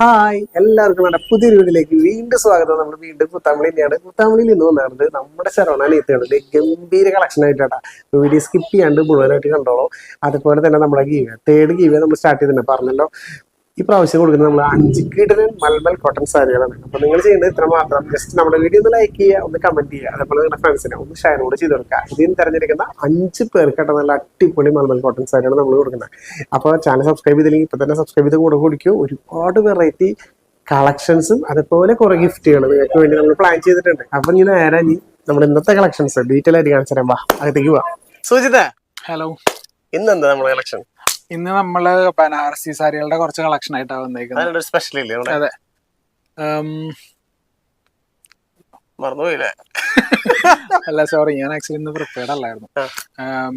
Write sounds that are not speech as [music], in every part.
Hi എല്ലാവർക്കും നമ്മുടെ പുതിയൊരു വീഡിയോയിലേക്ക് വീണ്ടും സ്വാഗതം. നമ്മൾ വീണ്ടും പുത്താമ്പളി തന്നെയാണ് പുത്താമ്പളിയിൽ നിന്ന് വന്നത് നമ്മുടെ ശരവണ നീത്തുകളുടെ ഗംഭീര കളക്ഷൻ ആയിട്ടാ വീഡിയോ സ്കിപ്പ് ചെയ്യാണ്ട് മുഴുവനായിട്ട് കണ്ടോളൂ. അതുപോലെ തന്നെ നമ്മുടെ ഗീവ. തേർഡ് ഗീവ നമ്മൾ സ്റ്റാർട്ട് ചെയ്തിട്ടുണ്ട്. പറഞ്ഞല്ലോ. ഈ പ്രാവശ്യം കൊടുക്കുന്നത് നമ്മൾ അഞ്ച് കിടലൻ മൽമൽ കോട്ടൺ സാരികളാണ്. അപ്പൊ നിങ്ങൾ ചെയ്യേണ്ടത് ഇത്ര മാത്രം. ജസ്റ്റ് നമ്മുടെ വീഡിയോ ഒന്ന് ലൈക്ക് ചെയ്യുക ഒന്ന് കമന്റ് ചെയ്യുക. അതേപോലെ നിങ്ങളുടെ ഫ്രണ്ട്സിനെ ഒന്ന് ഷെയർ കൂടെ ചെയ്ത് കൊടുക്കുക. ഇതിന് തിരഞ്ഞെടുക്കുന്ന അഞ്ച് പേർക്കായിട്ട് നല്ല അടിപൊളി മൽമൽ കോട്ടൺ സാരിയാണ് നമ്മൾ കൊടുക്കുന്നത്. അപ്പോൾ ചാനൽ സബ്സ്ക്രൈബ് ചെയ്തില്ലെങ്കിൽ ഇപ്പൊ തന്നെ സബ്സ്ക്രൈബ് ചെയ്ത് കൂടെ കുടിക്കും. ഒരുപാട് വെറൈറ്റി കളക്ഷൻസും അതുപോലെ കുറെ ഗിഫ്റ്റുകൾ നിങ്ങൾക്ക് വേണ്ടി നമ്മൾ പ്ലാൻ ചെയ്തിട്ടുണ്ട്. അപ്പൊ ഇനി നേരെ ഇനി നമ്മുടെ ഇന്നത്തെ കളക്ഷൻസ് ഡീറ്റെയിൽ ആയിട്ട് കാണിച്ചു തരാം. വാ അകത്തേക്ക് വാ സൂചിത ഹലോ ഇന്നെന്താ നമ്മുടെ കളക്ഷൻ ഇന്ന് നമ്മൾ ബനാറസി സാരികളുടെ കുറച്ച് കളക്ഷൻ ആയിട്ടാണ് വന്നേക്കുന്നത്. സ്പെഷ്യൽ ഇല്ലേ അതെ. മറന്നുപോയില്ലേ? അല്ല സോറി ഞാൻ ആക്ച്വലി ഇന്ന് പ്രിപ്പയർഡ് അല്ലായിരുന്നു.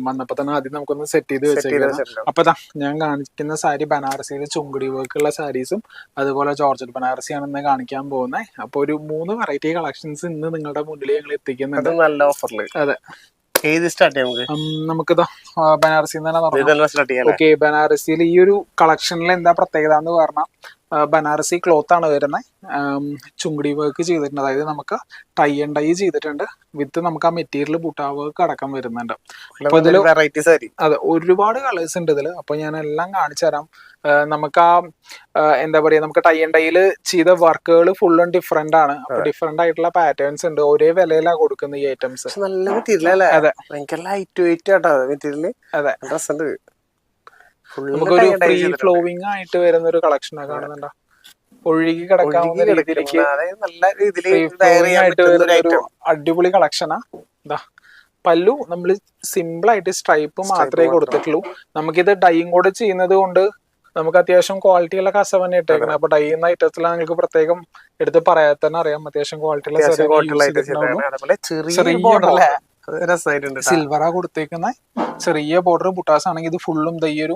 വന്നപ്പോ തന്നെ ആദ്യം നമുക്കൊന്ന് സെറ്റ് ചെയ്ത് വെച്ചേക്കാം? അപ്പൊ ഞാൻ കാണിക്കുന്ന സാരി ബനാറസിയിലെ ചുങ്കുടി വർക്ക് ഉള്ള സാരീസും അതുപോലെ ജോർജറ്റ് ബനാറസി ഇന്ന് കാണിക്കാൻ പോകുന്നത് അപ്പൊ ഒരു മൂന്ന് വെറൈറ്റി കളക്ഷൻസ് ഇന്ന് നിങ്ങളുടെ മുന്നിൽ ഞങ്ങൾ എത്തിക്കുന്നുണ്ട്. നല്ല ഓഫറിൽ അതെ. ഏത് സ്റ്റാർട്ട് ചെയ്യാം നമുക്ക്. ബനാറസിൽ തന്നെ ബനാറസിയിൽ ഈ ഒരു കളക്ഷനിൽ എന്താ പ്രത്യേകത എന്ന് പറഞ്ഞാൽ ബനാറസി ക്ലോത്ത് ആണ് വരുന്നത് ചുങ്കടി വർക്ക് ചെയ്തിട്ടുണ്ട്. അതായത് നമുക്ക് ടൈ ആൻഡ് ടൈ ചെയ്തിട്ടുണ്ട്. വിത്ത് നമുക്ക് ആ മെറ്റീരിയൽ ബുട്ടാ വർക്ക് അടക്കം വരുന്നുണ്ട്. അപ്പൊ ഇതിൽ വെറൈറ്റീസ് അതെ ഒരുപാട് കളേഴ്സ് ഉണ്ട് ഇതിൽ അപ്പൊ ഞാൻ എല്ലാം കാണിച്ചു തരാം. നമുക്ക് ആ എന്താ പറയാ നമുക്ക് ടൈ ആൻഡ് ഡൈയിൽ ചെയ്ത വർക്കുകൾ ഫുള്ളും ഡിഫറെന്റ് ആണ്. അപ്പൊ ഡിഫറെന്റ് ആയിട്ടുള്ള പാറ്റേൺസ് ഉണ്ട്. ഒരേ വിലയിലാണ് കൊടുക്കുന്നത് ഈ ഐറ്റംസ് നല്ല മെറ്റീരിയൽ അല്ലേ? അതെ. ഭയങ്കര ലൈറ്റ് വെയിറ്റ് ആട്ടോ മെറ്റീരിയൽ അതെ. നമുക്കൊരു ഫ്രീ ഫ്ലോവിങ് ആയിട്ട് വരുന്ന ഒരു കളക്ഷൻ കാണുന്നുണ്ടോ? ഒഴുകി കിടക്കാവുന്ന രീതിയിലേക്ക് നല്ല രീതിയിൽ ആയിട്ട് ഒരു വരുന്ന ഒരു അടിപൊളി കളക്ഷനാ ഇതാ പല്ലു നമ്മൾ സിമ്പിൾ ആയിട്ട് സ്ട്രൈപ്പ് മാത്രമേ മാത്രം. കൊടുത്തിട്ടുള്ളൂ. നമുക്കിത് ഡൈയും കൂടെ ചെയ്യുന്നത് കൊണ്ട് നമുക്ക് അത്യാവശ്യം ക്വാളിറ്റി ഉള്ള കസവ് തന്നെ ഇട്ടേക്കണം. അപ്പൊ ഡൈ എന്ന ഐറ്റത്തിൽ നിങ്ങൾക്ക് പ്രത്യേകം എടുത്ത് പറയാതെ തന്നെ അറിയാം. അത്യാവശ്യം ക്വാളിറ്റി ഉള്ള quality ഉള്ള items ചെയ്തതാണ്. അതുപോലെ ചെറിയ സിൽവറാ കൊടുത്തേക്കുന്ന. ചെറിയ ബോർഡർ ബുട്ടാസ് ആണെങ്കിൽ ഇത് ഫുള്ളും ഈ ഒരു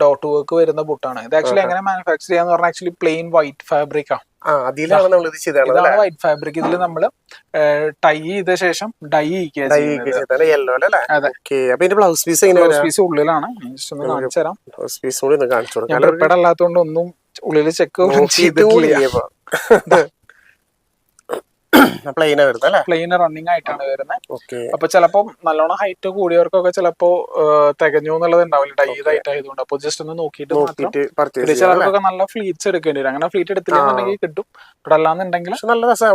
ഡോട്ട് വർക്ക് വരുന്ന ബുട്ടാണ് ഇത് ആക്ച്വലി എങ്ങനെ മാനുഫാക്ചർ ചെയ്യാന്ന് പറഞ്ഞാൽ ആക്ച്വലി പ്ലെയിൻ വൈറ്റ് ഫാബ്രിക് ആണ് ആ അതിലാണ് നമ്മൾ ഇത് ചെയ്തത് ഇതാണ് വൈറ്റ് ഫാബ്രിക് ഇതിൽ നമ്മൾ ടൈ ചെയ്ത ശേഷം dye blouse piece blouse piece ഉള്ളിലാണ്. ഞാൻ just ഒന്ന് കാണിച്ചു തരാം. ബ്ലൗസ് പീസ് കൂടി കാണിച്ചു കൊടുക്കാം. പ്രിപ്പയർഡ് അല്ലാത്തതുകൊണ്ട് ഒന്നും ഉള്ളിൽ ചെക്ക് ചെയ്തിട്ടില്ല. പ്ലെയിനാ വരുന്നത് അല്ലേ? പ്ലെയിൻ റണ്ണിങ് ആയിട്ടാണ് വരുന്നത്. ഓക്കെ അപ്പൊ ചിലപ്പോ നല്ലോണം ഹൈറ്റ് കൂടിയവർക്കൊക്കെ ചിലപ്പോ തികഞ്ഞു എന്നുള്ളത് ഉണ്ടാവില്ല. ഡൈ ഹൈറ്റ് ആയതുകൊണ്ട്. അപ്പൊ ജസ്റ്റ് ഒന്ന് നോക്കിയിട്ട് മാത്രം ചിലർക്കൊക്കെ നല്ല ഫ്ലീറ്റ്സ് എടുക്കേണ്ടി വരും. അങ്ങനെ ഫ്ലീറ്റ് എടുത്തില്ലെന്നുണ്ടെങ്കിൽ കിട്ടും. ഇവിടെ അല്ലാന്നുണ്ടെങ്കിൽ നല്ല രസമാണ്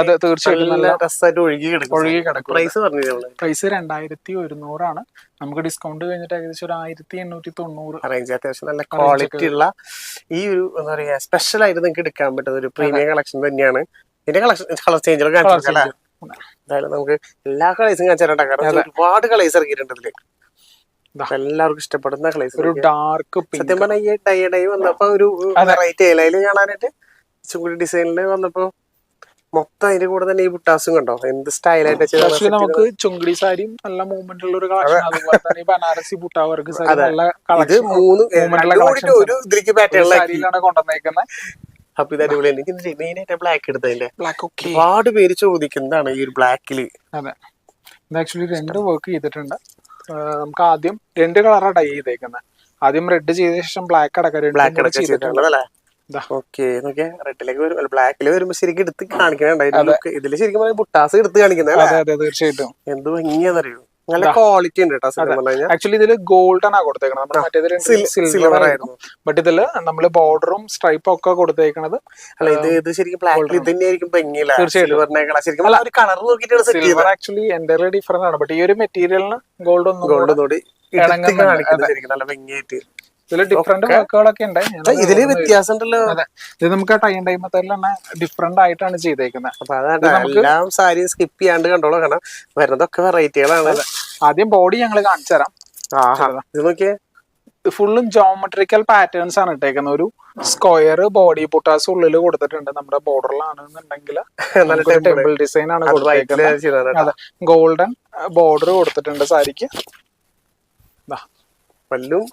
അത് തീർച്ചയായിട്ടും നല്ല രസമായിട്ട് ഒഴുകി കിടക്കും ഒഴുകി കിടക്കും. പ്രൈസ് പറഞ്ഞു പ്രൈസ് രണ്ടായിരത്തി ഒരുന്നൂറാണ്. നമുക്ക് ഡിസ്കൗണ്ട് കഴിഞ്ഞിട്ട് ഏകദേശം ഒരു ആയിരത്തി എണ്ണൂറ്റി തൊണ്ണൂറ് റേഞ്ച് അത്യാവശ്യം നല്ല ക്വാളിറ്റി ഉള്ള ഈ ഒരു എന്താ പറയാ സ്പെഷ്യൽ ആയിട്ട് നിങ്ങൾക്ക് എടുക്കാൻ പറ്റുന്ന ഒരു പ്രീമിയം കളക്ഷൻ തന്നെയാണ്. ഇതിന്റെ കളർ ചേഞ്ചുകൾ കാണിച്ചു അല്ലേ? എന്തായാലും നമുക്ക് എല്ലാ കളേഴ്സും കാണിച്ചു തരണ്ട കാരണം. ഒരുപാട് കളേഴ്സ് ഇറങ്ങിയിട്ടുണ്ട് ഇതിൽ. എല്ലാവർക്കും ഇഷ്ടപ്പെടുന്ന കളേഴ്സ് ഒരു ഡാർക്ക് സത്യം പറഞ്ഞാൽ ഈ ടൈ ഡൈ വന്നപ്പോ ഒരു. വെറൈറ്റി അതിൽ കാണാനായിട്ട് ചുങ്കുടി ഡിസൈനിൽ വന്നപ്പോ മൊത്തം അതിന്റെ കൂടെ തന്നെ ഈ ബുട്ടാസും കണ്ടോ? എന്ത് സ്റ്റൈലായിട്ട് നമുക്ക് ചുങ്കടി സാരിയും നല്ല മൂവ്മെന്റ് ഉള്ള ഒരു കളക്ഷൻ ബനാറസി ബുട്ട വർക്ക് സാരി നല്ല കളക്ഷൻ മൂന്ന് ഒരു ഇതിലേക്ക് പാറ്റേണിലാണ് കൊണ്ടുവന്നേക്കുന്നത് അപ്പൊ ഇത് അടിപൊളിയാണ് എനിക്ക് മെയിൻ ആയിട്ട് ബ്ലാക്ക് എടുത്തതിന്റെ. ബ്ലാക്ക് ഒരുപാട് പേര് ചോദിക്കുന്നതാണ് ഈ ഒരു ബ്ലാക്കിൽ അതെ. ഇത് ആക്ച്വലി രണ്ട് വർക്ക് ചെയ്തിട്ടുണ്ട്. നമുക്ക് ആദ്യം രണ്ട് കളറാണ് ഡൈ ചെയ്തേക്കുന്നത് ആദ്യം റെഡ് ചെയ്ത ശേഷം ബ്ലാക്ക് അടക്കം ബ്ലാക്ക്. ഓക്കെ റെഡിലേക്ക് വരും ബ്ലാക്കിൽ വരുമ്പോ ശരിക്കും എടുത്ത് കാണിക്കണുണ്ട് ഇതിൽ ശരിക്കും ബുട്ടാസ് എടുത്ത് കാണിക്കുന്നത് തീർച്ചയായിട്ടും. എന്ത് ഭംഗിയാന്നറിയോ? നല്ല ക്വാളിറ്റി ഉണ്ട് കേട്ടോ ആക്ച്വലി ഇതിൽ ഗോൾഡൻ ആ കൊടുത്തേക്കണത്. നമ്മുടെ മറ്റേതിൽ സിൽവർ ആയിരുന്നു. ബട്ട് ഇതിൽ നമ്മൾ ബോർഡറും സ്ട്രൈപ്പും ഒക്കെ കൊടുത്തേക്കണത് അല്ല ഇത് ഇത് ശരിക്കും ബ്ലാക്കിൽ ഇത് തന്നെയായിരിക്കും ഭംഗിയില്ല തീർച്ചയായിട്ടും. സിൽവർ ആക്ച്വലി എന്റെ ഡിഫറെന്റ് ആണ്. ബട്ട് ഈ ഒരു മെറ്റീരിയലിന് ഗോൾഡ് ഒന്നും ഗോൾഡ്. കാണിക്കുന്നത് ശരിക്കും നല്ല ഭംഗിയായിട്ട്. ഇതിൽ ഡിഫറെന്റ് വർക്കുകളൊക്കെ ഉണ്ട് ഇതിൽ വ്യത്യാസം ഉണ്ടല്ലോ ഇത് നമുക്ക് ടൈം ടൈം തന്നെ ഡിഫറെന്റ് ആയിട്ടാണ് ചെയ്തേക്കുന്നത് അപ്പൊ അതാണ് എല്ലാം സാരി സ്കിപ്പ് ചെയ്യാണ്ട് കണ്ടോളൂ. കാരണം വരുന്നതൊക്കെ വെറൈറ്റികളാണ് ആദ്യം ബോഡി ഞങ്ങൾ കാണിച്ചു തരാം. ഇത് നോക്കിയേ. ഫുള്ളും ജോമെട്രിക്കൽ പാറ്റേൺസ് ആണ് ഇട്ടേക്കുന്നത് ഒരു സ്ക്വയർ ബോഡി പൊട്ടാസ് ഉള്ളിൽ കൊടുത്തിട്ടുണ്ട് നമ്മുടെ ബോർഡറിലാണെന്നുണ്ടെങ്കിൽ ടെമ്പിൾ ഡിസൈൻ ആണ് കൊടുത്തേക്കുന്നത് ഗോൾഡൻ ബോർഡർ കൊടുത്തിട്ടുണ്ട് സാരിക്ക്. പല്ലും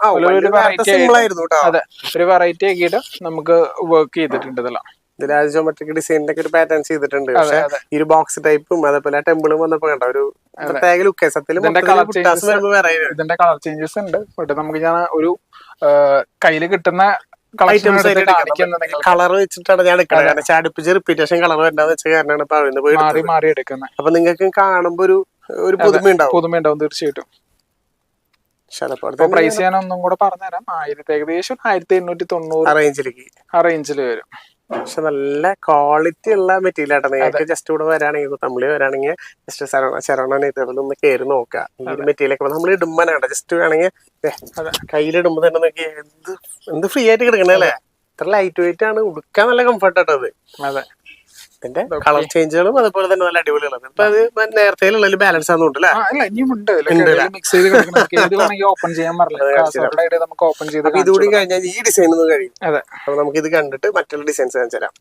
സിമ്പിൾ ആയിരുന്നു അതെ ഒരു വെറൈറ്റി ആക്കിയിട്ട് നമുക്ക് വർക്ക് ചെയ്തിട്ടുണ്ട് ഇതെല്ലാം. ഇതിൽ ആ ജോമെട്രിക് ഡിസൈനിന്റെ ഒക്കെ ഒരു പാറ്റേൺ ചെയ്തിട്ടുണ്ട്. പക്ഷെ ഈ ഒരു ബോക്സ് ടൈപ്പും അതേപോലെ ടെമ്പിളും വന്നപ്പോ കണ്ട ഒരു പ്രത്യേക ലുക്ക് സത്യത്തിൽ ഇതിന്റെ കളർ ചേഞ്ചസ് ഉണ്ട്. ബട്ട് നമുക്ക് ഞാൻ ഒരു കയ്യിൽ കിട്ടുന്ന കളർ വെച്ചിട്ടാണ് ഞാൻ എടുക്കുന്നത് കാരണം വെച്ചാൽ അടുപ്പിച്ച് റിപ്പീറ്റേഷൻ കളർ വരണ്ടെന്ന് വെച്ച കാരണമാണ് ഇപ്പൊ മാറി. മാറി എടുക്കുന്നത്. അപ്പൊ നിങ്ങൾക്ക് കാണുമ്പോ ഒരു ഒരു പുതുമ ഉണ്ടാവും പുതുമ ഉണ്ടാവും തീർച്ചയായിട്ടും. പ്രൈസ് ഞാൻ ഒന്നും കൂടെ പറഞ്ഞുതരാം. ആയിരത്തി ഏകദേശം ആയിരത്തി എണ്ണൂറ്റി തൊണ്ണൂറ് റേഞ്ചിലേക്ക് ആ റേഞ്ചിൽ വരും. പക്ഷെ നല്ല ക്വാളിറ്റി ഉള്ള മെറ്റീരിയൽ ആട്ടെ. നിങ്ങൾക്ക് ജസ്റ്റ് ഇവിടെ വരാണെങ്കിൽ തമിഴ് വരാണെങ്കിൽ ജസ്റ്റ് ശരവണ ഒന്ന് കയറി നോക്കുക. ഈ ഒരു മെറ്റീരിയൽ ഒക്കെ. നമ്മൾ ഇടുമ്പോഴാണ് ജസ്റ്റ് വേണമെങ്കിൽ അതെ. കയ്യിലിടുമ്പോ തന്നെ നോക്കി എന്ത് എന്ത് ഫ്രീ ആയിട്ട് കിടക്കണല്ലേ ഇത്ര ലൈറ്റ് വെയിറ്റ് ആണ്. ഉടുക്കാൻ നല്ല കംഫർട്ട് ആട്ടത് അതെ. ഇതിന്റെ കളർ ചേഞ്ചുകളും അതുപോലെ തന്നെ നല്ല അടിപൊളികളാണ്. ഇപ്പൊ അത് നേരത്തെ ബാലൻസ് ആണെന്നുണ്ട് അല്ലേ അല്ല ഇനിയും ഉണ്ട്. ഉണ്ട് മിക്സ് ചെയ്ത് ഓപ്പൺ ചെയ്യാൻ [laughs] നമുക്ക് ഓപ്പൺ ചെയ്ത് ഇതുകൂടി കഴിഞ്ഞാൽ ഈ ഡിസൈൻ ഒന്നും കഴിയും. അതെ. അപ്പൊ നമുക്ക് ഇത് കണ്ടിട്ട് മറ്റുള്ള ഡിസൈൻസ് കാണിച്ചു തരാം.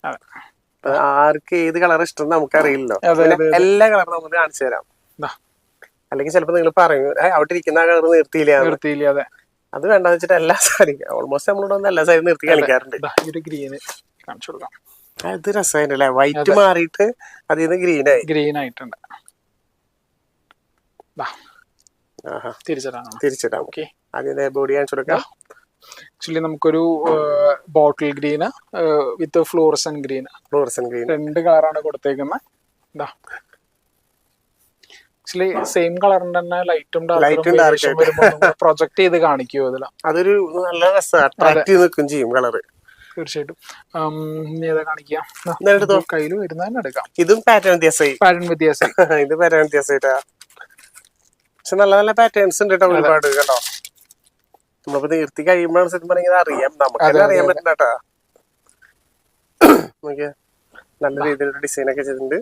ആർക്ക് ഏത് കളർ ഇഷ്ടം നമുക്ക് അറിയില്ലല്ലോ. എല്ലാ കളറും നമുക്ക് കാണിച്ചു തരാം. അല്ലെങ്കിൽ ചിലപ്പോ നിങ്ങൾ പറയും "ഏയ് അവിടെ ഇരിക്കുന്ന ആ കളർ നിർത്തിയില്ല? എന്ന്." നിർത്തിയില്ല? അതെ. അത് വേണ്ടെന്ന് വെച്ചിട്ട് എല്ലാ സാരി ഓൾമോസ്റ്റ് നമ്മളോട് വന്ന് എല്ലാ സാരി നിർത്തി കളിക്കാറുണ്ട് ഗ്രീന് കാണിച്ചു കൊടുക്കാം. അത് രസമായിട്ടല്ലേ വൈറ്റ് മാറിയിട്ട് അതിൽ നിന്ന് ഗ്രീൻ ആയി. ഗ്രീൻ ആയിട്ടുണ്ട്. ദാ, ആഹാ. തിരിച്ചതാണ് തിരിച്ചിടാം. ഓക്കെ അതിന്റെ ബോഡി കാണിച്ചു കൊടുക്കാം. ആക്ച്വലി നമുക്കൊരു bottle green with fluorescent green fluorescent green രണ്ട് കളറാണ് കൊടുത്തേക്കുന്നത് ഇതാ ആക്ച്വലി സെയിം കളറിന്റെ തന്നെ ലൈറ്റും ഡാർക്കും പ്രൊജക്ട് ചെയ്ത് കാണിക്കുമോ ഇതില. അതൊരു നല്ല രസം. അട്രാക്ട് ചെയ്ത് നിൽക്കും ചെയ്യും കളറ് തീർച്ചയായിട്ടും. ഏതാ കാണിക്കാം? കയ്യിൽ വരുന്ന തന്നെ എടുക്കാം. ഇതും പാറ്റേൺ വ്യത്യാസമായി. പാറ്റേൺ വ്യത്യാസം [laughs] ഇത് പാറ്റേൺ വ്യത്യാസമായിട്ടാ. പക്ഷെ നല്ല നല്ല പാറ്റേൺസ് ഉണ്ട് കേട്ടോ ഒരുപാട് കേട്ടോ. നമ്മളിപ്പോ നിർത്തി കഴിയുമ്പോഴാണ് സത്യം പറഞ്ഞാൽ അറിയാം. നമുക്ക് അറിയാൻ. പറ്റില്ല കേട്ടോ. [clears throat] നല്ല രീതിയിലുള്ള ഡിസൈൻ ഒക്കെ ചെയ്തിട്ടുണ്ട്.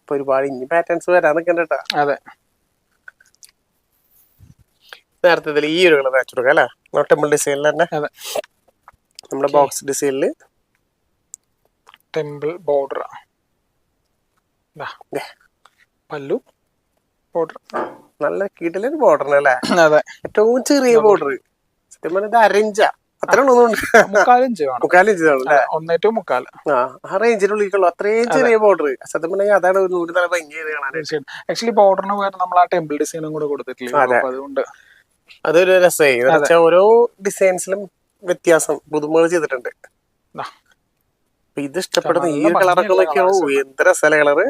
ഇപ്പൊ ഒരുപാട് ഇനി പാറ്റേൺസ് വരാൻ നിൽക്കണ്ട അതെ. നേരത്തെ ഈ ഒരു കളർ അയച്ചു കൊടുക്കാം അല്ലേ? ടെമ്പിൾ ഡിസൈനിൽ തന്നെ. അതെ. നമ്മുടെ ബോക്സ് ഡിസൈനിൽ ടെമ്പിൾ ബോർഡർ പല്ലു ബോർഡർ നല്ല കീട്ടിലൊരു ബോർഡർ അല്ലേ? അതെ. ഏറ്റവും ചെറിയ ബോർഡർ സത്യം പറഞ്ഞത് അരഞ്ച ചെറിയ ബോർഡർ സത്യം പറഞ്ഞാൽ അതാണ് നൂറ് തല ആക്ച്വലി ബോർഡറിന് പകരം നമ്മൾ ആ ടെമ്പിൾ ഡിസൈനും കൂടെ കൊടുത്തിട്ടില്ലേ? അതുകൊണ്ട്. അതൊരു രസമായി. ഓരോ ഡിസൈൻസിലും വ്യത്യാസം പുതുമകൾ ചെയ്തിട്ടുണ്ട്. ഇത് ഇഷ്ടപ്പെടുന്ന ഈ നല്ല കളറൊക്കെ ഭംഗിയുള്ള നോക്കിയോ colours. എന്ത് രസമല്ല കളറ്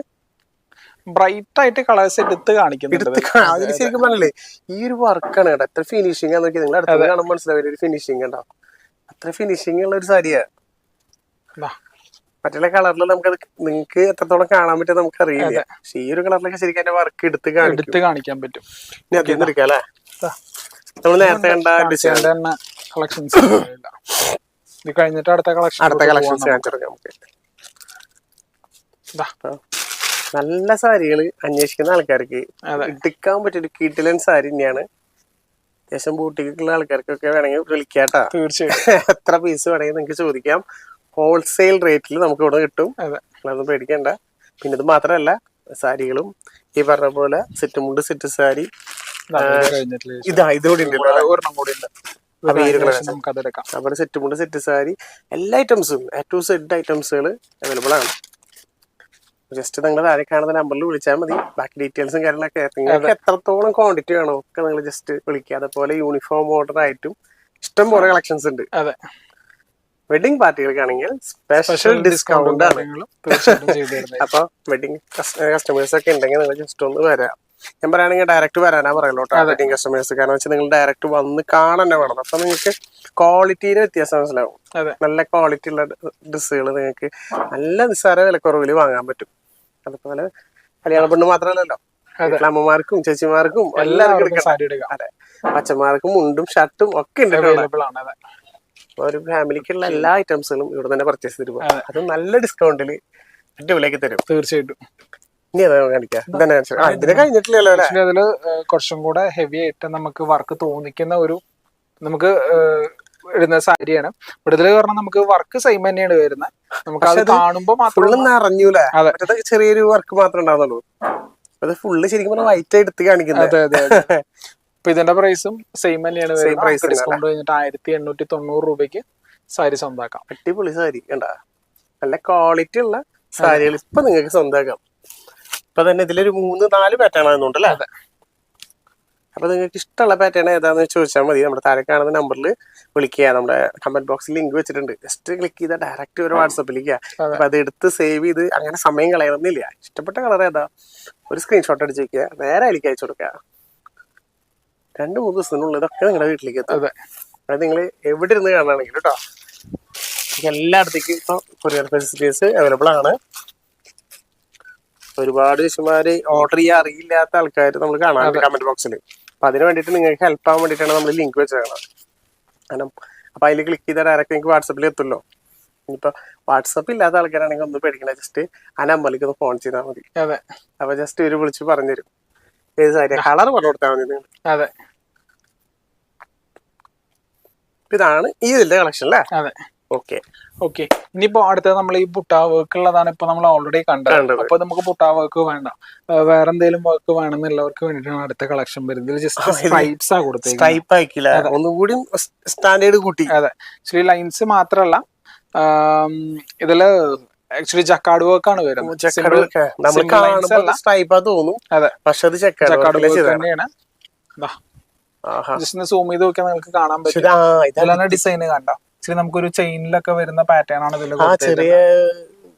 ബ്രൈറ്റ് ആയിട്ട് കളേഴ്സ് എടുത്ത് കാണിക്കുന്നുണ്ട്. അതിന് ശരിക്കും പറഞ്ഞില്ലേ ഈ ഒരു വർക്കാണ് കേട്ടോ. എത്ര ഫിനിഷിംഗ് നോക്കി നിങ്ങൾ അടുത്ത് കാണുമ്പോൾ മനസ്സിലാവില്ല ഒരു ഫിനിഷിംഗ് ഉണ്ടാവും അത്ര ഫിനിഷിംഗ് ഉള്ള ഒരു സാരിയാ. മറ്റുള്ള കളറിൽ നമുക്കത് നിങ്ങൾക്ക് എത്രത്തോളം കാണാൻ പറ്റും നമുക്ക് അറിയില്ല പക്ഷെ ഈ ഒരു കളറിലൊക്കെ ശരിക്കും അതിന്റെ വർക്ക് എടുത്ത് എടുത്ത് കാണിക്കാൻ പറ്റും. ഇനി അതിൽ നിന്ന് എടുക്കാം അല്ലേ. നമ്മൾ നേരത്തെ കണ്ട ഡിസൈൻ കളക്ഷൻസ് [coughs] ഇത് കഴിഞ്ഞിട്ട് അടുത്ത കളക്ഷൻ അടുത്ത കളക്ഷൻസ് കാണിച്ചെടുക്കാം നമുക്ക്. അപ്പൊ നല്ല സാരികൾ അന്വേഷിക്കുന്ന ആൾക്കാർക്ക്. എടുക്കാൻ പറ്റിയൊരു കിട്ടിലൻ സാരി തന്നെയാണ്. അത്യാവശ്യം ബൂട്ടിക്കുള്ള ആൾക്കാർക്കൊക്കെ വേണമെങ്കിൽ വിളിക്കാട്ടാ. തീർച്ചയായും [laughs] എത്ര പീസ് വേണമെങ്കിൽ നിങ്ങൾക്ക് ചോദിക്കാം. ഹോൾസെയിൽ റേറ്റിൽ നമുക്ക് ഇവിടെ കിട്ടും. അതെ. അതൊന്നും പേടിക്കണ്ട. പിന്നെ ഇത് മാത്രമല്ല സാരികളും ഈ പറഞ്ഞ പോലെ സെറ്റ് മുണ്ട് സെറ്റ് സാരി. ഇത് ഇതാ ഇതുകൂടി ഒരെണ്ണം കൂടി ഉണ്ട്. നമ്മുടെ സെറ്റ് മുണ്ട് സെറ്റ് സാരി എല്ലാ ഐറ്റംസും എ ടു സെഡ് ഐറ്റംസുകൾ അവൈലബിൾ ആണ്. ജസ്റ്റ് നിങ്ങൾ താഴെ കാണുന്ന നമ്പറിൽ വിളിച്ചാൽ മതി. ബാക്കി ഡീറ്റെയിൽസും കാര്യങ്ങളൊക്കെ നിങ്ങൾക്ക് എത്രത്തോളം ക്വാണ്ടിറ്റി വേണോ ഒക്കെ നിങ്ങൾ ജസ്റ്റ് വിളിക്കുക അതുപോലെ യൂണിഫോം ഓർഡർ ആയിട്ടും ഇഷ്ടം പോലെ കളക്ഷൻസ് ഉണ്ട്. അതെ. വെഡിങ് പാർട്ടികൾക്കാണെങ്കിൽ സ്പെഷ്യൽ ഡിസ്കൗണ്ട് ആണ്. [laughs] അപ്പൊ വെഡിങ് കസ്റ്റമേഴ്സ് ഒക്കെ ഉണ്ടെങ്കിൽ നിങ്ങൾ ജസ്റ്റ് ഒന്ന് വരാം. ഞാൻ പറയുകയാണെങ്കിൽ ഡയറക്റ്റ് വരാനാ പറയുള്ളൂ വെഡിങ് കസ്റ്റമേഴ്സ് കാരണം വെച്ചാൽ നിങ്ങൾ ഡയറക്റ്റ് വന്ന് കാണാൻ വേണം. അപ്പൊ നിങ്ങൾക്ക് ക്വാളിറ്റിയിൽ വ്യത്യാസം മനസ്സിലാവും. നല്ല ക്വാളിറ്റി ഉള്ള ഡ്രസ്സുകൾ നിങ്ങൾക്ക് നല്ല നിസ്സാര വിലക്കുറവിൽ വാങ്ങാൻ പറ്റും. അതുപോലെ കല്യാണ പെണ്ണ് മാത്രമല്ലല്ലോ. അമ്മമാർക്കും ചേച്ചിമാർക്കും എല്ലാവർക്കും അതെ. അച്ഛന്മാർക്കും മുണ്ടും ഷർട്ടും ഒക്കെ ഉണ്ട് ഒരു ഫാമിലിക്കുള്ള എല്ലാ ഐറ്റംസുകളും ഇവിടെ തന്നെ പർച്ചേസ് ചെയ്തിട്ട് പോകും അത്. നല്ല ഡിസ്കൗണ്ടിൽ അടിപൊളിയാക്കി തരും. തീർച്ചയായിട്ടും. ഇനി അതാ കാണിക്കാം. ഇതന്നെ കാണിച്ചത്. ആ ഇതിനെ കഴിഞ്ഞിട്ടില്ലല്ലോ അല്ലെ? അതിൽ ഏഹ്, കുറച്ചും കൂടെ ഹെവി ആയിട്ട് നമുക്ക് വർക്ക് തോന്നിക്കുന്ന ഒരു നമുക്ക് ഏഹ്, ഇടുന്ന സാരിയാണ്. ഇവിടെ ഇതിൽ പറഞ്ഞാൽ നമുക്ക് വർക്ക് സെയിം തന്നെയാണ് വരുന്നത് നമുക്ക് അത് കാണുമ്പോൾ ഫുള്ള് മാത്രം നിറഞ്ഞൂല അതെ. മറ്റേത് ചെറിയൊരു വർക്ക് മാത്രമേ ഉണ്ടാവുന്നുള്ളൂ. അത് ഫുള്ള് ശരിക്കും പറഞ്ഞാൽ വൈറ്റ് എടുത്ത് കാണിക്കുന്നത് അതെ അതെ അതെ. [laughs] ഇപ്പൊ ഇതിന്റെ പ്രൈസും സെയിം തന്നെയാണ് price വരുന്നത് ഡിസ്കൗണ്ട് കഴിഞ്ഞിട്ട് ആയിരത്തി എണ്ണൂറ്റി തൊണ്ണൂറ് രൂപയ്ക്ക് സാരി സ്വന്തമാക്കാം. അടിപൊളി സാരി. കണ്ട? നല്ല ക്വാളിറ്റി ഉള്ള സാരികൾ ഇപ്പൊ നിങ്ങൾക്ക് സ്വന്തമാക്കാം. ഇപ്പൊ തന്നെ ഇതിലൊരു മൂന്ന് നാല് പാറ്റേൺ ആയതുകൊണ്ട് അല്ലേ അതെ. അപ്പൊ നിങ്ങൾക്ക് ഇഷ്ടമുള്ള പാറ്റേൺ ഏതാന്ന് ചോദിച്ചാൽ മതി. നമ്മുടെ താഴെ കാണുന്ന നമ്പറിൽ വിളിക്കുക. നമ്മുടെ കമന്റ് ബോക്സിൽ ലിങ്ക് വെച്ചിട്ടുണ്ട്. ജസ്റ്റ് ക്ലിക്ക് ചെയ്താൽ ഡയറക്റ്റ് ഒരു വാട്സപ്പിലേക്ക്. അപ്പൊ അത് എടുത്ത് സേവ് ചെയ്ത് അങ്ങനെ സമയം കളയണമെന്നില്ല. ഇഷ്ടപ്പെട്ട കളർ ഏതാ? ഒരു സ്ക്രീൻഷോട്ട് അടിച്ച് വെക്കുക. നേരെ അതിലേക്ക് അയച്ചു കൊടുക്കുക. രണ്ട് മൂന്ന് ദിവസത്തിനുള്ളിൽ ഇതൊക്കെ നിങ്ങളുടെ വീട്ടിലേക്ക് എത്തും. അതെ. അത് നിങ്ങൾ എവിടെ ഇരുന്ന് കാണുകയാണെങ്കിലും കേട്ടോ എല്ലായിടത്തേക്കും ഇപ്പൊ കൊറിയർ ഫെസിലിറ്റീസ് അവൈലബിൾ ആണ്. ഒരുപാട് ചേച്ചിമാര് ഓർഡർ ചെയ്യാൻ അറിയില്ലാത്ത ആൾക്കാർ നമ്മൾ കാണാറുണ്ട് കമന്റ് ബോക്സിൽ അപ്പൊ അതിന് വേണ്ടിയിട്ട് നിങ്ങൾക്ക് ഹെൽപ്പ് ആവാൻ വേണ്ടിയിട്ടാണ് നമ്മൾ ലിങ്ക് വെച്ചേക്കണം കാരണം അപ്പൊ അതിൽ ക്ലിക്ക് ചെയ്താൽ ഡയറക്റ്റ് നിങ്ങൾക്ക് വാട്സപ്പിൽ എത്തുമല്ലോ ഇനിയിപ്പോ വാട്സപ്പ് ഇല്ലാത്ത ആൾക്കാരാണെങ്കിൽ ഒന്ന് പേടിക്കണ ജസ്റ്റ് ആ നമ്പറിലേക്ക് ഒന്ന് ഫോൺ ചെയ്താൽ മതി. അതെ. അപ്പൊ ജസ്റ്റ് ഇവർ വിളിച്ച് പറഞ്ഞുതരും. ഏത് സാരി കളർ പറഞ്ഞു കൊടുത്താൽ മതി നിങ്ങൾ അതെ. ഇതാണ് ഈ ഇതിന്റെ കളക്ഷൻ അല്ലേ അതെ. ഓക്കെ. ഓക്കെ. ഇനിയിപ്പോ അടുത്തത് നമ്മൾ ഈ പുട്ടാ വർക്ക് ഉള്ളതാണ് ഇപ്പൊ നമ്മൾ ഓൾറെഡി കണ്ടത്. അപ്പൊ നമുക്ക് പുട്ടാ വർക്ക് വേണ്ട. വേറെ എന്തെങ്കിലും വർക്ക് വേണമെന്നുള്ളവർക്ക് വേണ്ടിയിട്ടാണ് അടുത്ത കളക്ഷൻ വരുന്നത്. ഇതിൽ ജസ്റ്റ് സ്ട്രൈപ്സ് ആ കൊടുത്തേക്കുന്നത് സ്ട്രൈപ്പ് ആക്കില്ല ഒന്നുകൂടി സ്റ്റാൻഡേർഡ് കൂട്ടി. അതെ. ആക്ച്വലി ലൈൻസ് മാത്രല്ല. ഇതിൽ ആക്ച്വലി ജക്കാർഡ് വർക്ക് ആണ് വരുന്നത്. സ്ട്രൈപ്പാ തോന്നും. അതെ. പക്ഷെ അത് ജക്കാർഡ് വർക്ക് തന്നെയാണ്. ജസ്റ്റ് സൂം ചെയ്ത് നോക്കിയാൽ നിങ്ങൾക്ക് കാണാൻ പറ്റും. ഡിസൈൻ കണ്ട. ആക്ച്വലി നമുക്കൊരു ചെയിനിലൊക്കെ വരുന്ന പാറ്റേൺ ആണ് ഇതിൽ ആ ചെറിയ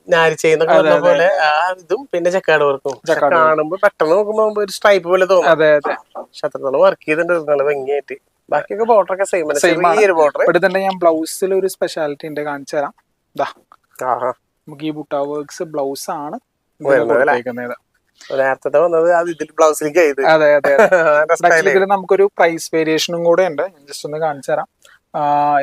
ഞാരി ചെയ്യുന്നൊക്കെ പറഞ്ഞ പോലെ ആ ഇതും പിന്നെ ചെക്കാട് വർക്കും. കാണുമ്പോ പെട്ടെന്ന് നോക്കുമ്പോ ഒരു സ്ട്രൈപ്പ് പോലെ തോന്നും. അതെ അതെ. പക്ഷെ വർക്ക് ചെയ്തിട്ടുണ്ട്. നല്ല ഭംഗിയായിട്ട്. ബാക്കിയൊക്കെ ബോർഡർ ഒക്കെ സെയിം. ചെറിയൊരു ബോർഡർ ഇവിടെ തന്നെ ഞാൻ ബ്ലൗസിൽ ഒരു സ്പെഷ്യാലിറ്റി ഉണ്ട് കാണിച്ചു തരാം. ദാ. നമുക്ക് ഈ ബുട്ട വർക്ക്സ് ബ്ലൗസ് ആണ്. നേരത്തെ വന്നത് അത് ഇതിൽ ബ്ലൗസിലേക്ക് അതെ അതെ [laughs] നമുക്കൊരു പ്രൈസ് വേരിയേഷനും കൂടെ ഉണ്ട്. ജസ്റ്റ് ഒന്ന് കാണിച്ചു തരാം.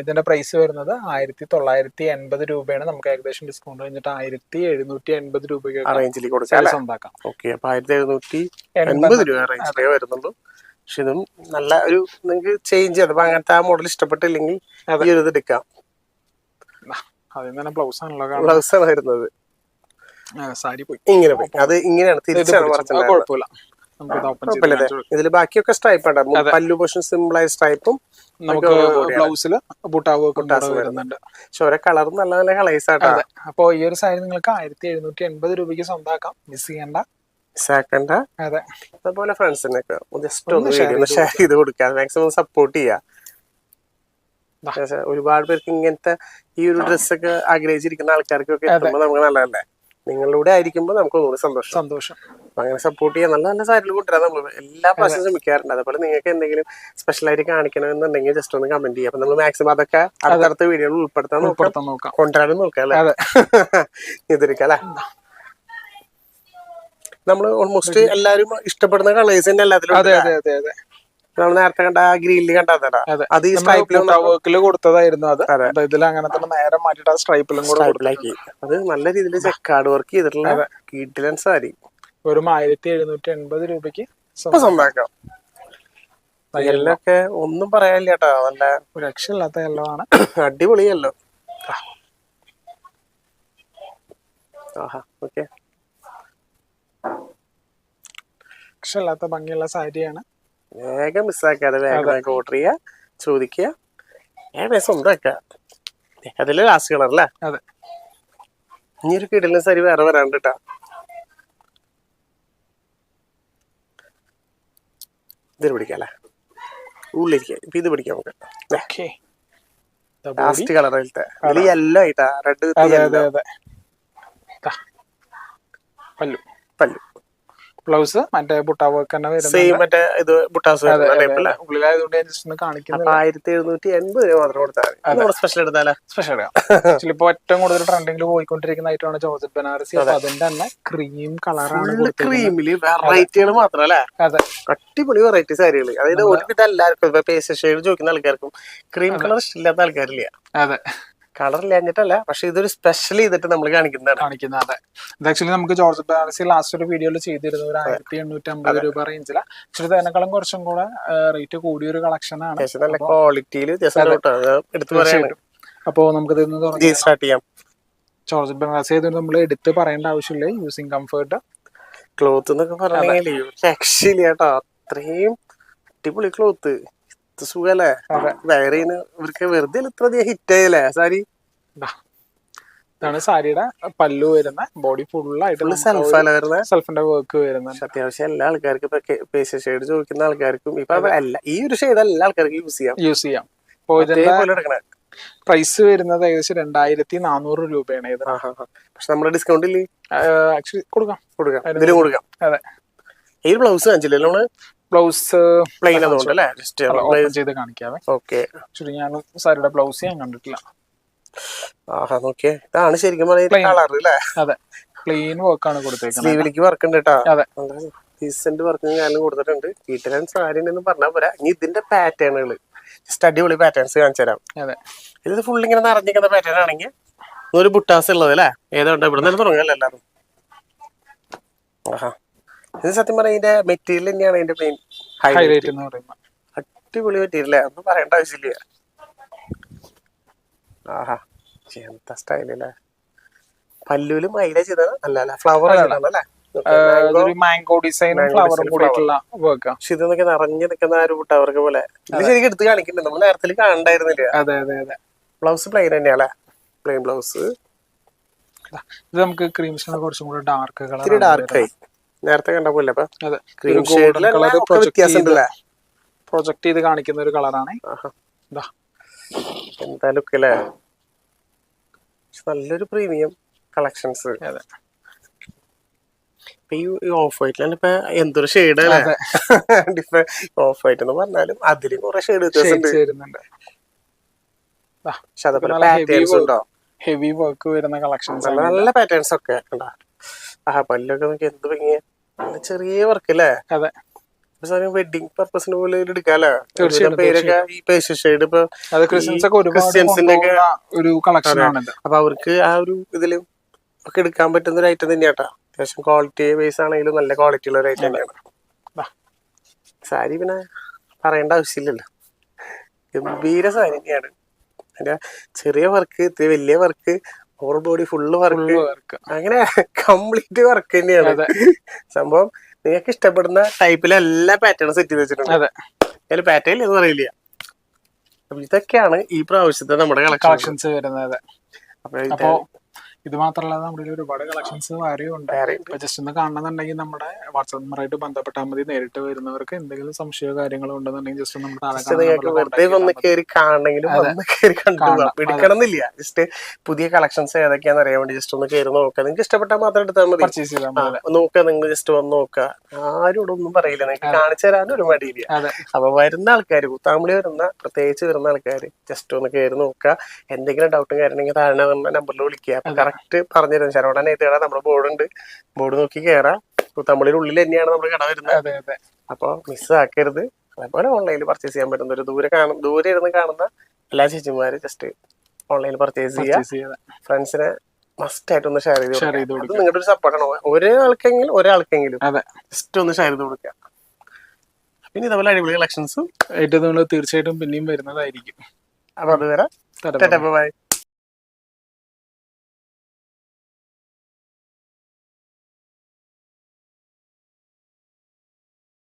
ഇതിന്റെ പ്രൈസ് വരുന്നത് ആയിരത്തി തൊള്ളായിരത്തി എൺപത് രൂപയാണ്. നമുക്ക് ഏകദേശം ഡിസ്കൗണ്ട് കഴിഞ്ഞിട്ട് ആയിരത്തി എഴുന്നൂറ്റി എൺപത് രൂപയ്ക്ക് റേഞ്ചിൽ അല്ലേ? സ്വന്താക്കാം ഓക്കെ അപ്പൊ ആയിരത്തി എഴുന്നൂറ്റി എൺപത്. രൂപ റേഞ്ചിലേ വരുന്നുള്ളൂ. പക്ഷെ ഇതും നല്ല ഒരു നിങ്ങൾക്ക് ചേഞ്ച് ചെയ്യാം അപ്പൊ അങ്ങനത്തെ ആ മോഡൽ ഇഷ്ടപ്പെട്ടില്ലെങ്കിൽ അതെ. ഈ ഒരു ഇത് എടുക്കാം. അതിൽ തന്നെ ബ്ലൗസ് ആണല്ലോ ബ്ലൗസ് ആണ് വരുന്നത്. സാരി പോയി. ഇങ്ങനെ പോയി. അത് ഇങ്ങനെയാണ്. തിരിച്ചാണ് കുഴപ്പമില്ല. ഇതിൽ ബാക്കിയൊക്കെ സ്ട്രൈപ്പ് ആണ് പല്ലു പോഷൻ സിമ്പിൾ ആയ സ്ട്രൈപ്പും നമുക്ക്. ബ്ലൗസിൽ ബുട്ടാവ് വരുന്നുണ്ട്. പക്ഷെ ഓരോ കളർ നല്ല നല്ല കളേഴ്സ് ആട്ടാ അതെ. അപ്പൊ ഈ ഒരു സാരി നിങ്ങൾക്ക് ആയിരത്തി എഴുന്നൂറ്റി എൺപത് രൂപയ്ക്ക് സ്വന്തമാക്കാം മിസ് ചെയ്യണ്ട. മിസ്സാക്കണ്ട അതെ. അതുപോലെ ഫ്രണ്ട്സിനൊക്കെ ജസ്റ്റ് ഒന്ന് ഷെയർ ചെയ്ത് കൊടുക്കുക മാക്സിമം സപ്പോർട്ട് ചെയ്യുക. ഒരുപാട് പേർക്ക് ഇങ്ങനത്തെ ഈ ഒരു ഡ്രസ്സൊക്കെ ആഗ്രഹിച്ചിരിക്കുന്ന ആൾക്കാർക്കൊക്കെ. എത്തുമ്പോൾ നമുക്ക് നല്ലതല്ലേ? നിങ്ങളിലൂടെ ആയിരിക്കുമ്പോൾ നമുക്ക് ഒന്നുകൂടി സന്തോഷം. സന്തോഷം. അങ്ങനെ സപ്പോർട്ട് ചെയ്യാൻ നല്ല നല്ല സാരികൾ കൂട്ടരാ നമ്മൾ എല്ലാ പ്രാവശ്യം ശ്രമിക്കാറുണ്ട്. അതുപോലെ നിങ്ങൾക്ക് എന്തെങ്കിലും സ്പെഷ്യൽ ആയിട്ട് കാണിക്കണമെന്നുണ്ടെങ്കിൽ ജസ്റ്റ് ഒന്ന് കമന്റ് ചെയ്യാം. അപ്പൊ നമ്മൾ മാക്സിമം അതൊക്കെ അടുത്തടുത്ത വീഡിയോയിൽ ഉൾപ്പെടുത്താൻ നോക്കാം. ഉൾപ്പെടുത്താൻ നോക്കാം. കൊണ്ടുവരാനും നോക്കാം അല്ലേ? [laughs] അല്ലേ? നമ്മൾ ഓൾമോസ്റ്റ് എല്ലാരും ഇഷ്ടപ്പെടുന്ന കളേഴ്സ് തന്നെ എല്ലാത്തിലും അതെ അതെ അതെ അതെ. നമ്മൾ നേരത്തെ കണ്ട ആ ഗ്രീനിൽ കണ്ടതാ അത്. ഈ സ്ട്രൈപ്പിലും വർക്കിൽ കൊടുത്തതായിരുന്നു അത്. ഇതിൽ അങ്ങനെ തന്നെ നേരെ മാറ്റിട്ട് ആ സ്ട്രൈപ്പിലും കൂടെ കൊടുത്തു. സ്ട്രൈപ്പിലാക്കി അത് നല്ല രീതിയിൽ ചെക്കാട് വർക്ക് ചെയ്തിട്ടുള്ള കീട്ടിലൻ സാരി. ഒരു ആയിരത്തി എഴുന്നൂറ്റി എൺപത് രൂപയ്ക്ക് സ്വന്തമാക്കാം തയ്യലിനൊക്കെ ഒന്നും പറയാനില്ല കേട്ടോ. നല്ല രക്ഷയില്ലാത്ത എല്ലോ. ആണ് അടിപൊളിയല്ലോ ആഹാ ഓക്കെ. രക്ഷയില്ലാത്ത ഭംഗിയുള്ള സാരിയാണ്. വേഗം മിസ്സാക്കാതെ വേഗം വേഗം ഓർഡർ ചെയ്യുക ചോദിക്കുക വേഗം സ്വന്തമാക്കുക അതിൽ ലാസ്റ്റ് കളർ അല്ലേ അതെ. ഇനി ഒരു കിടലിന് സരി വേറെ വരാണ്ട് കേട്ടാ ഇതിന് പിടിക്കാം അല്ലേ ഉള്ളിരിക്കാം ഇപ്പൊ ഇത് പിടിക്കാം നമുക്ക്. ലാസ്റ്റ് കളറിലത്തെ ഇതിൽ യെല്ലോ ആയിട്ടാ. റെഡ്. പല്ലു. പല്ലു. ബ്ലൗസ് മറ്റേ ബുട്ട വർക്ക് തന്നെ വരുന്നത് സെയിം മറ്റേ ഇത് ബുട്ടാസ് അതെ, അതെ, ടൈപ്പ് അല്ലേ? ഉള്ളിലായതുകൊണ്ട് ഞാൻ ജസ്റ്റ് ഒന്ന് കാണിക്കുന്നത് ആയിരത്തി എഴുന്നൂറ്റി എൺപത് രൂപ മാത്രം കൊടുത്താൽ മതി. നമ്മൾ സ്പെഷ്യൽ എടുത്താലേ? സ്പെഷ്യൽ ആക്ച്വലി ഇപ്പൊ ഏറ്റവും കൂടുതൽ ട്രെൻഡിങ്ങിൽ പോയിക്കൊണ്ടിരിക്കുന്ന ഐറ്റമാണ് ജോസഫ് ബനാറസി. അപ്പൊ അതിന്റെ തന്നെ ക്രീം കളറാണ് കൊടുത്തിരിക്കുന്നത്. ക്രീമിൽ വെറൈറ്റികൾ മാത്രം അല്ലേ? അതെ. അടിപൊളി വെറൈറ്റി സാരികൾ അതായത് ഒരുവിധം എല്ലാവർക്കും ഇപ്പൊ പേസ്റ്റ് ഷെയ്ഡ് ചോദിക്കുന്ന ആൾക്കാർക്കും ക്രീം കളർ ഇഷ്ടമില്ലാത്ത ആൾക്കാരില്ല. അതെ. കളർ കഴിഞ്ഞിട്ടല്ല പക്ഷെ ഇതൊരു സ്പെഷ്യൽ ചെയ്തിട്ട് നമ്മൾ കാണിക്കുന്നതാണ്. കാണിക്കുന്നത് അതെ ഇത് ആക്ച്വലി നമുക്ക് ജോർജ് ബാലൻസി ലാസ്റ്റ് ഒരു വീഡിയോയിൽ ചെയ്തിരുന്നു ഒരു ആയിരത്തി എണ്ണൂറ്റി അമ്പത് രൂപ റേഞ്ചിലാണ് ആക്ച്വലി അതിനേക്കാളും കുറച്ചും കൂടെ റേറ്റ് കൂടിയൊരു കളക്ഷൻ ആണ്. നല്ല ക്വാളിറ്റിയിൽ എടുത്തു പറയാണ് അപ്പോൾ നമുക്ക് സ്റ്റാർട്ട് ചെയ്യാം. ജോർജ് ബാലൻസി ആയതുകൊണ്ട് നമ്മൾ എടുത്ത് പറയേണ്ട ആവശ്യമില്ല. യൂസിങ് കംഫർട്ട് ക്ലോത്ത് എന്നൊക്കെ പറഞ്ഞാൽ രക്ഷയില്ല കേട്ടോ. അത്രയും അടിപൊളി ക്ലോത്ത് ഇത് സുഖല്ലേ? വയറിന് ഇവർക്ക് വെറുതെ ഇത്ര അധികം ഹിറ്റ് ആയല്ലേ സാരി? ഇതാണ് സാരിയുടെ പല്ലു വരുന്ന ബോഡി ഫുള്ളായിട്ട് ഫുള്ള് സെൽഫല്ല വരുന്നത് സെൽഫിന്റെ വർക്ക് വരുന്നുണ്ട്. അത്യാവശ്യം എല്ലാ ആൾക്കാർക്കും ഇപ്പൊ പേസ് ഷെയ്ഡ് ചോദിക്കുന്ന ആൾക്കാർക്കും ഇപ്പൊ ഈ ഒരു ഷെയ്ഡ് എല്ലാ ആൾക്കാർക്കും യൂസ് ചെയ്യാം. യൂസ് ചെയ്യാം. പ്രൈസ് വരുന്നത് ഏകദേശം രണ്ടായിരത്തി നാനൂറ് രൂപയാണ് ഇത്. പക്ഷെ നമ്മുടെ ഡിസ്കൗണ്ട് ഇല്ലേ? ആക്ച്വലി കൊടുക്കാം. കൊടുക്കാം. കൊടുക്കാം. അതെ. ഈ ബ്ലൗസ് കാണിച്ചില്ലേ നമ്മൾ ബ്ലൗസ് പ്ലെയിൻ അതുകൊണ്ട് അല്ലേ? ജസ്റ്റ് ഓപ്പൺ ചെയ്ത് കാണിക്കാം ഓക്കെ ഞാൻ സാരിയുടെ ബ്ലൗസ് ഞാൻ കണ്ടിട്ടില്ല. ആഹാ നോക്കിയേ. ഇതാണ് ശരിക്കും പറഞ്ഞ കളർ അല്ലേ? അതെ. പ്ലെയിൻ വർക്കാണ് കൊടുത്തേക്കുന്നത്. സ്ലീവിലേക്ക് വർക്ക് ഉണ്ട് കേട്ടോ അതെ. ഡീസന്റ് വർക്കും കാര്യം കൊടുത്തിട്ടുണ്ട്. വീട്ടിലെ സാരി എന്ന് പറഞ്ഞാൽ പോരാ. ഇനി ഇതിന്റെ പാറ്റേണുകൾ ജസ്റ്റ് അടിപൊളി പാറ്റേൺസ് കാണിച്ചു തരാം. അതെ. ഇത് ഫുൾ ഇങ്ങനെ നിറഞ്ഞിരിക്കുന്ന പാറ്റേൺ ആണെങ്കിൽ ഒരു ബുട്ടാസ് ഉള്ളത് അല്ലേ? ഏതാണ്ട് ഇവിടെ നിന്ന് തുടങ്ങല്ലേ എല്ലാവരും? ആഹാ. ഇത് സത്യം പറഞ്ഞാൽ ഇതിന്റെ മെറ്റീരിയൽ തന്നെയാണ് ഇതിന്റെ മെയിൻ ഹൈലൈറ്റ് എന്ന് പറയുന്നത്. അടിപൊളി മെറ്റീരിയൽ ഒന്നും പറയേണ്ട ആവശ്യമില്ല. ആഹാ. എന്താ സ്റ്റൈലല്ലേ പല്ലൂലും മൈല ചെയ്തത്. അല്ല അല്ല ഫ്ലവർ ആഹ് മാംഗോ ഡിസൈൻ ഫ്ലവറും കൂടിയിട്ടുള്ള വർക്ക് പക്ഷെ ഇതൊക്കെ നിറഞ്ഞു നിൽക്കുന്ന ആ ഒരു കൂട്ടവർക്ക് പോലെ. ഇത് ശരിക്കും എടുത്ത് കാണിക്കുന്നുണ്ട്. നമ്മൾ നേരത്തിൽ കാണണ്ടായിരുന്നില്ല? അതെ അതെ അതെ. ബ്ലൗസ് പ്ലെയിൻ തന്നെയാണല്ലേ പ്ലെയിൻ ബ്ലൗസ് ഇത് നമുക്ക് ക്രീംസിനെ കുറച്ചും കൂടെ ഡാർക്ക് കളർ ഇത്തിരി ഡാർക്ക് ആയി. നേരത്തെ കണ്ട പോലെ അപ്പൊ ക്രീം വ്യത്യാസം പ്രൊജക്ട് ചെയ്ത് കാണിക്കുന്ന ഒരു കളറാണ്. എന്താ ലുക്ക് അല്ലേ നല്ലൊരു പ്രീമിയം കളക്ഷൻസ് ഈ ഓഫ് വൈറ്റിലാണ് ഇപ്പൊ എന്തൊരു ഷെയ്ഡ് അല്ലേ ഓഫ് വൈറ്റ് എന്ന് പറഞ്ഞാലും അതിലും കുറെ ഷെയ്ഡ് വ്യത്യാസമുണ്ട് ഷെയ്ഡ്സ് വരുന്നുണ്ട്. പക്ഷെ അതേപോലെ പാറ്റേൺസ് ഉണ്ടോ? ഹെവി വർക്ക് വരുന്ന കളക്ഷൻസ് നല്ല പാറ്റേൺസ് ഒക്കെ ഉണ്ടാ? ആ പല്ലൊക്കെ നോക്കി എന്ത് ഭംഗിയ. ചെറിയ വർക്ക് അല്ലേ അതെ. വെഡിങ് പർപ്പസിന് പോലെ എടുക്കാല്ലേ? പേരൊക്കെ ഈ ഷെയ്ഡ് ഇപ്പൊ ഒക്കെ ഒരുപാട് ക്രിസ്ത്യൻസിന്റെ ഒക്കെ ഒരു കളക്ഷൻ അപ്പൊ അവർക്ക് ആ ഒരു ഇതിൽ ഒക്കെ എടുക്കാൻ പറ്റുന്ന ഒരു ഐറ്റം തന്നെയാട്ടാ അത്യാവശ്യം ക്വാളിറ്റി ബേസ് ആണെങ്കിലും നല്ല ക്വാളിറ്റി ഉള്ള ഒരു ഐറ്റം തന്നെയാണ്. സാരി പിന്നെ പറയേണ്ട ആവശ്യമില്ലല്ലോ. ഗംഭീര സാരി തന്നെയാണ്. ചെറിയ വർക്ക് വലിയ work over body full work അങ്ങനെ കംപ്ലീറ്റ് വർക്ക് തന്നെയാണ്. അതെ. സംഭവം നിങ്ങൾക്ക് ഇഷ്ടപ്പെടുന്ന ടൈപ്പിലെ എല്ലാ പാറ്റേണും സെറ്റ് ചെയ്ത് വെച്ചിട്ടുണ്ട്. അതെ. അതിൽ പാറ്റേൺ എന്ന് പറയില്ല. അപ്പൊ ഇതൊക്കെയാണ് ഈ പ്രാവശ്യത്തെ നമ്മുടെ കളക്ഷൻസ് വരുന്നത്. അപ്പൊ ഇത് മാത്രമല്ല നമ്മുടെ ഒരുപാട് കളക്ഷൻസ് വേറെയും ഉണ്ട്. ഇപ്പൊ ജസ്റ്റ് ഒന്ന് കാണണമെന്നുണ്ടെങ്കിൽ നമ്മുടെ വാട്സാപ്പ് നമ്പറായിട്ട് ബന്ധപ്പെട്ടാൽ മതി. നേരിട്ട് വരുന്നവർക്ക് എന്തെങ്കിലും സംശയമോ കാര്യങ്ങളോ ഉണ്ടെന്നുണ്ടെങ്കിൽ ജസ്റ്റ് നമ്മൾ താഴെ ജസ്റ്റ് നിങ്ങൾക്ക് വെറുതെ വന്ന് കയറി കാണണമെങ്കിലും വന്ന് കയറി കണ്ടു കാണാം. ജസ്റ്റ് പുതിയ കളക്ഷൻസ് ഏതൊക്കെയാന്ന് അറിയാൻ വേണ്ടി ജസ്റ്റ് ഒന്ന് കയറി നോക്കുക. നിങ്ങൾക്ക് ഇഷ്ടപ്പെട്ടാൽ മാത്രം എടുത്താൽ മതി. പർച്ചേസ് ചെയ്താൽ നോക്കുക. നിങ്ങൾ ജസ്റ്റ് വന്ന് നോക്കുക. ആരോടും ഒന്നും പറയില്ല. നിങ്ങൾക്ക് കാണിച്ചു തരാനും ഒരു മടിയില്ല. അപ്പൊ വരുന്ന ആൾക്കാർ കുത്താമ്പളി വരുന്ന പ്രത്യേകിച്ച് വരുന്ന ആൾക്കാർ ജസ്റ്റ് ഒന്ന് കയറി നോക്കുക. എന്തെങ്കിലും ഡൗട്ടും കാര്യമുണ്ടെങ്കിൽ താഴെ നമ്പറിൽ വിളിക്കുക. കറക്റ്റ് പറഞ്ഞിരുന്നു. ശരവണൻ എഴുതുകയാണ് നമ്മുടെ ബോർഡ് ഉണ്ട്. ബോർഡ് നോക്കി കയറാം തമിഴിൽ ഉള്ളിൽ തന്നെയാണ് നമ്മുടെ കട വരുന്നത്. അതെ അതെ. അപ്പോൾ മിസ് ആക്കരുത്. അതേപോലെ ഓൺലൈനിൽ പർച്ചേസ് ചെയ്യാൻ പറ്റുന്ന ഒരു ദൂരെ കാണും ദൂരെ ഇരുന്ന് കാണുന്ന എല്ലാ ചേച്ചിമാരും ജസ്റ്റ് ഓൺലൈനിൽ പർച്ചേസ് ചെയ്യുക. പർച്ചേസ് ഫ്രണ്ട്സിനെ മസ്റ്റ് ആയിട്ട് ഒന്ന് ഷെയർ ചെയ്ത് കൊടുക്കുക. നിങ്ങളുടെ ഒരു സപ്പോർട്ടാണ് ഒരാൾക്കെങ്കിലും ഒരാൾക്കെങ്കിലും അതെ. ജസ്റ്റ് ഒന്ന് ഷെയർ ചെയ്ത് കൊടുക്കുക. പിന്നെ ഇതേപോലെ അടിപൊളി കളക്ഷൻസും ഏറ്റവും തീർച്ചയായിട്ടും പിന്നെയും വരുന്നതായിരിക്കും. അപ്പൊ അതുവരെ വരാം ബൈ